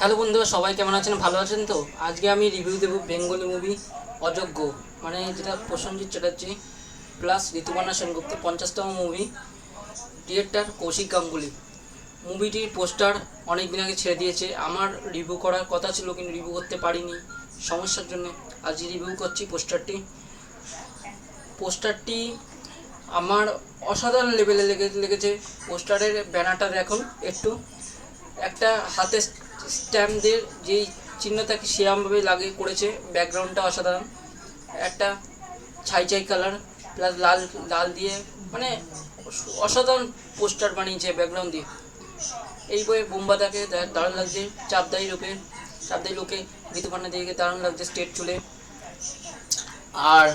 Hello বন্ধুরা, সবাই কেমন আছেন? ভালো আছেন তো? আজকে আমি রিভিউ দেবো বেঙ্গলি মুভি অযোগ্য মানে যেটা প্রসেনজিৎ চ্যাটার্জি প্লাস ঋতুপর্ণা সেনগুপ্ত পঞ্চাশতম মুভি ডিরেক্টর কৌশিক গাঙ্গুলি। মুভিটির পোস্টার অনেক দিন আগে ছেড়ে দিয়েছে। আমার রিভিউ করার কথা ছিল কিন্তু রিভিউ করতে পারিনি সমস্যার জন্য। আজ রিভিউ করছি পোস্টারটি পোস্টারটি আমার অসাধারণ লেভেলে লেগে, লেগেছে। পোস্টারের ব্যানারটা দেখুন একটু। একটা হাতে স্ট্যাম্প দিয়ে যেই চিহ্ন থাকে সেরমভাবে লাগে করেছে, ব্যাকগ্রাউন্ডটা অসাধারণ। একটা ছাই ছাই কালার প্লাস লাল লাল দিয়ে মানে অসাধারণ পোস্টার বানিয়েছে ব্যাকগ্রাউন্ড দিয়ে। এই বইয়ে বোম্বাদাকে দারুণ লাগছে চাপদাই লোকে চাপদাই লোকে ঋতুপর্ণা দিকে দারুণ লাগছে স্টেট চুলে। আর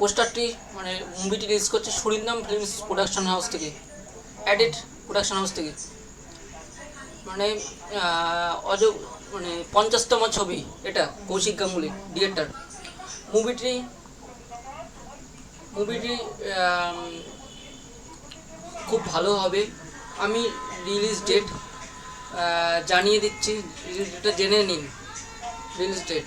পোস্টারটি মানে মুভিটি রিলিজ করছে সুরিন্দাম ফিল্মস প্রোডাকশন হাউস থেকে অ্যাডিট প্রোডাকশন হাউস থেকে। মানে অজ মানে পঞ্চাশতম ছবি এটা, কৌশিক গাঙ্গুলি ডিরেক্টর মুভিটি মুভিটি খুব ভালো হবে। আমি রিলিজ ডেট জানিয়ে দিচ্ছি রিলিজ ডেটটা জেনে নিন। রিলিজ ডেট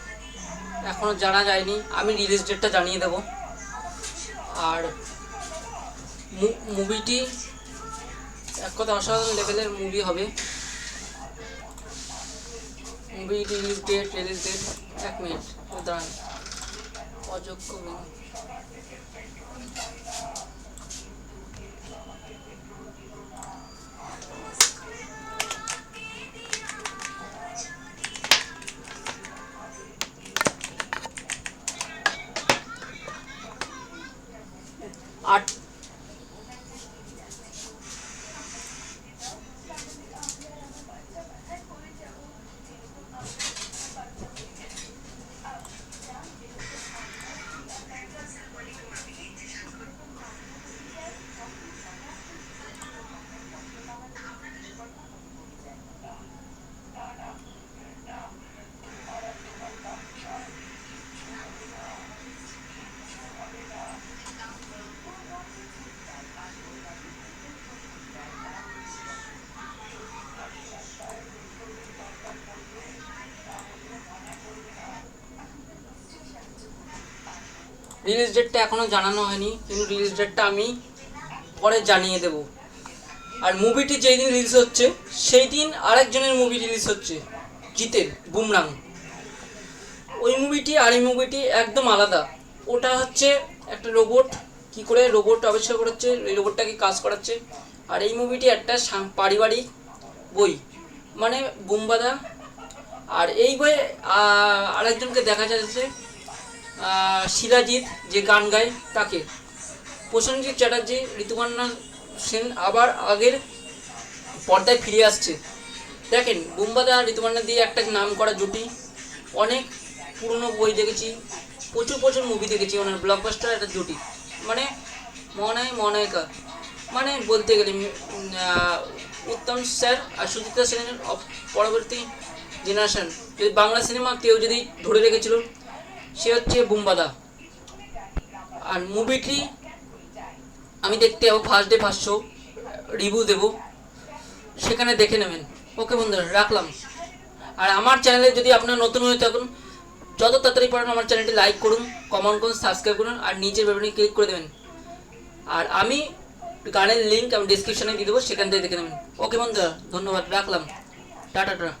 এখনও জানা যায়নি। আমি রিলিজ ডেটটা জানিয়ে দেব। আর মুভিটি এক কথা অসাধারণ লেভেলের মুভি হবে। Movie release date release date এক মিনিট দাঁড়ান। অযোগ্য আট রিলিজ ডেটটা এখনও জানানো হয়নি, কিন্তু রিলিজ ডেটটা আমি পরে জানিয়ে দেব। আর মুভিটি যেই দিন রিলিজ হচ্ছে সেই দিন আরেকজনের মুভি রিলিজ হচ্ছে, জিতের, বুমরাং। ওই মুভিটি আর এই মুভিটি একদম আলাদা। ওটা হচ্ছে একটা রোবট কি করে রোবট আবিষ্কার করাচ্ছে, এই রোবটটাকে কাজ করাচ্ছে। আর এই মুভিটি একটা পারিবারিক বই মানে বুম্বাদা আর এই বইয়ে আরেকজনকে দেখা যাচ্ছে শিলাজিৎ যে গান গায় তাকে। প্রসেনজিৎ চ্যাটার্জি, ঋতুপর্ণা সেন আবার আগের পর্দায় ফিরে আসছে। দেখেন, বুম্বাদা ঋতুপর্ণা দিয়ে একটা নাম করা জুটি। অনেক পুরনো বই দেখেছি, প্রচুর প্রচুর মুভি দেখেছি, ওনার ব্লকবাস্টার একটা জুটি। মানে মনায় মনায়িকা মানে বলতে গেলে উত্তম স্যার আর সুচিত্রা সেনের পরবর্তী জেনারেশন যদি বাংলা সিনেমা কেউ যদি ধরে রেখেছিল সে হচ্ছে বুম্বাদা আর মুভিটি আমি দেখতে যাব first day first show review দেবো। সেখানে দেখে নেবেন। ওকে বন্ধুরা, রাখলাম। আর আমার চ্যানেলে যদি আপনারা নতুন হয়ে থাকুন, যত তাড়াতাড়ি পারেন আমার চ্যানেলটি লাইক করুন কমেন্ট করুন সাবস্ক্রাইব করুন, আর নিচের ব্যাপারে ক্লিক করে দেবেন। আর আমি গানের লিঙ্ক আমি ডিসক্রিপশনে দিয়ে দেবো, সেখান থেকে দেখে নেবেন। ওকে বন্ধুরা, ধন্যবাদ, রাখলাম। Ta-ta ta-ta.